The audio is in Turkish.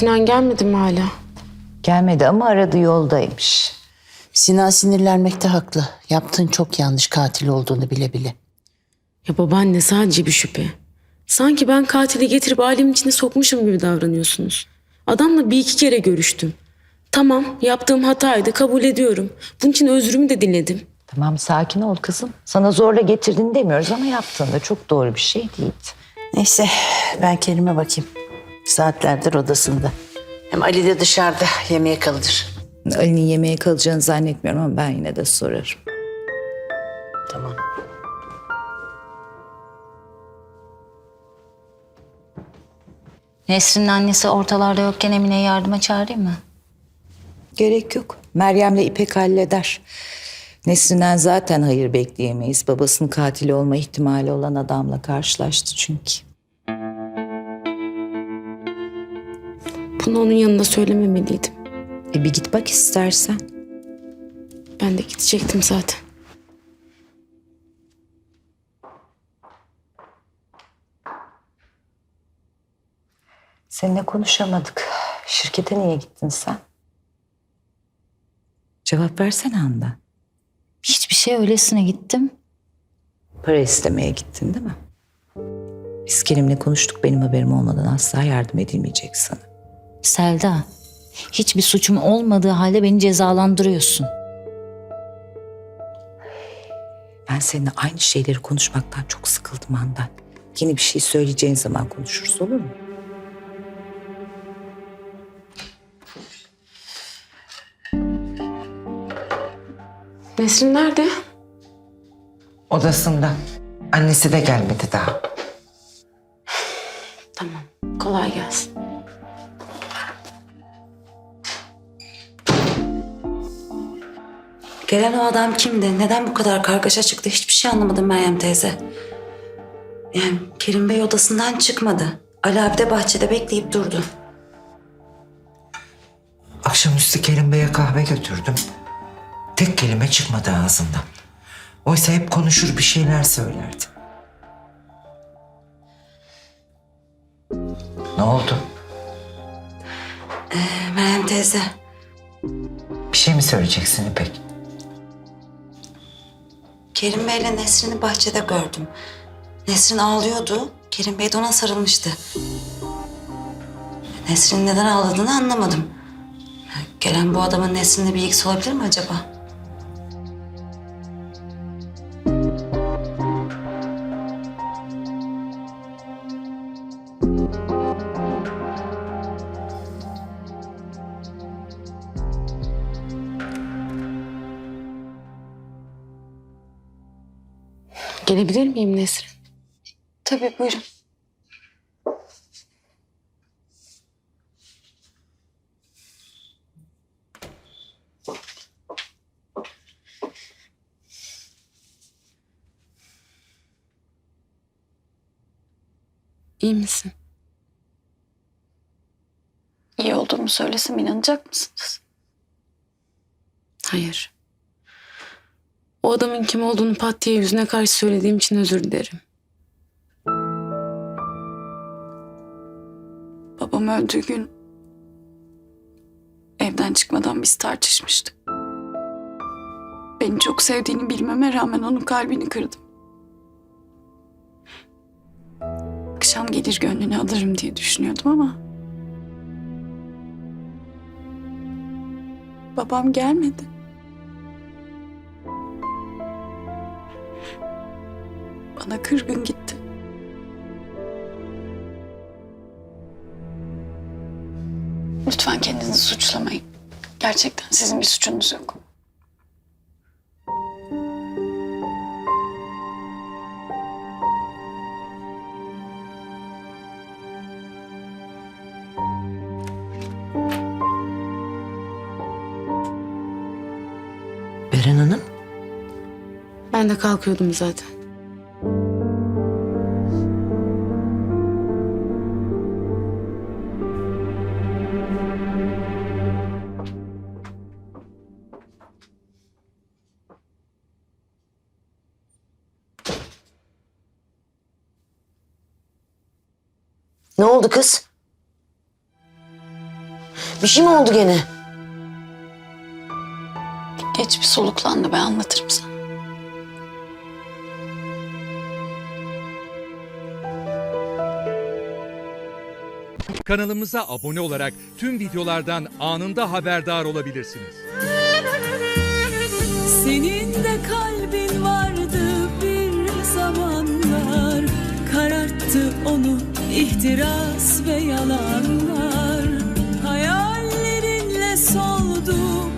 Sinan gelmedi mi hala? Gelmedi ama aradı yoldaymış. Sinan sinirlenmekte haklı. Yaptığın çok yanlış katil olduğunu bile bile. Ya babaanne sadece bir şüphe. Sanki ben katili getirip alemin içine sokmuşum gibi davranıyorsunuz. Adamla bir iki kere görüştüm. Tamam yaptığım hataydı kabul ediyorum. Bunun için özrümü de dinledim. Tamam sakin ol kızım. Sana zorla getirdin demiyoruz ama yaptığında çok doğru bir şey değildi. Neyse ben Kerim'e bakayım. Saatlerdir odasında. Hem Ali de dışarıda yemeğe kalıdır. Ali'nin yemeğe kalacağını zannetmiyorum ama ben yine de sorarım. Tamam. Nesrin'in annesi ortalarda yokken Emine'yi yardıma çağırayım mı? Gerek yok. Meryem'le İpek halleder. Nesrin'den zaten hayır bekleyemeyiz. Babasının katili olma ihtimali olan adamla karşılaştı çünkü. Bunu onun yanında söylememeliydim. E bir git bak istersen. Ben de gidecektim zaten. Seninle konuşamadık. Şirkete niye gittin sen? Cevap versene Handan. Hiçbir şey öylesine gittim. Para istemeye gittin değil mi? Biz Kerim'le konuştuk benim haberim olmadan asla yardım edilmeyecek sana. Selda, hiçbir suçum olmadığı halde beni cezalandırıyorsun. Ben seninle aynı şeyleri konuşmaktan çok sıkıldım Handan. Yeni bir şey söyleyeceğin zaman konuşuruz olur mu? Nesrin nerede? Odasında. Annesi de gelmedi daha. Tamam. Kolay gelsin. Gelen o adam kimdi? Neden bu kadar kargaşa çıktı? Hiçbir şey anlamadım Meryem teyze. Yani Kerim Bey odasından çıkmadı. Ali abi de bahçede bekleyip durdu. Akşamüstü Kerim Bey'e kahve götürdüm. Tek kelime çıkmadı ağzından. Oysa hep konuşur bir şeyler söylerdi. Ne oldu? Ee, Meryem teyze, Bir şey mi söyleyeceksin İpek? Kerim Bey'le Nesrin'i bahçede gördüm. Nesrin ağlıyordu. Kerim Bey de ona sarılmıştı. Nesrin'in neden ağladığını anlamadım. Gelen bu adamın Nesrin'le bir ilgisi olabilir mi acaba? Gelebilir miyim Nesrin? Tabii buyurun. İyi misin? İyi olduğumu söylesem inanacak mısınız? Hayır. O adamın kim olduğunu pat diye yüzüne karşı söylediğim için özür dilerim. Babam öldüğü gün evden çıkmadan biz tartışmıştık. Beni çok sevdiğini bilmeme rağmen onun kalbini kırdım. Akşam gelir gönlünü alırım diye düşünüyordum ama... Babam gelmedi. Bana kırgın gitti. Lütfen kendinizi suçlamayın. Gerçekten sizin bir suçunuz yok. Beren Hanım. Ben de kalkıyordum zaten. Ne oldu kız? Bir şey mi oldu gene? Geç bir soluklandı ben anlatırım sana. Kanalımıza abone olarak tüm videolardan anında haberdar olabilirsiniz. Senin Kararttı onu ihtiras ve yalanlar. Hayallerinle soldu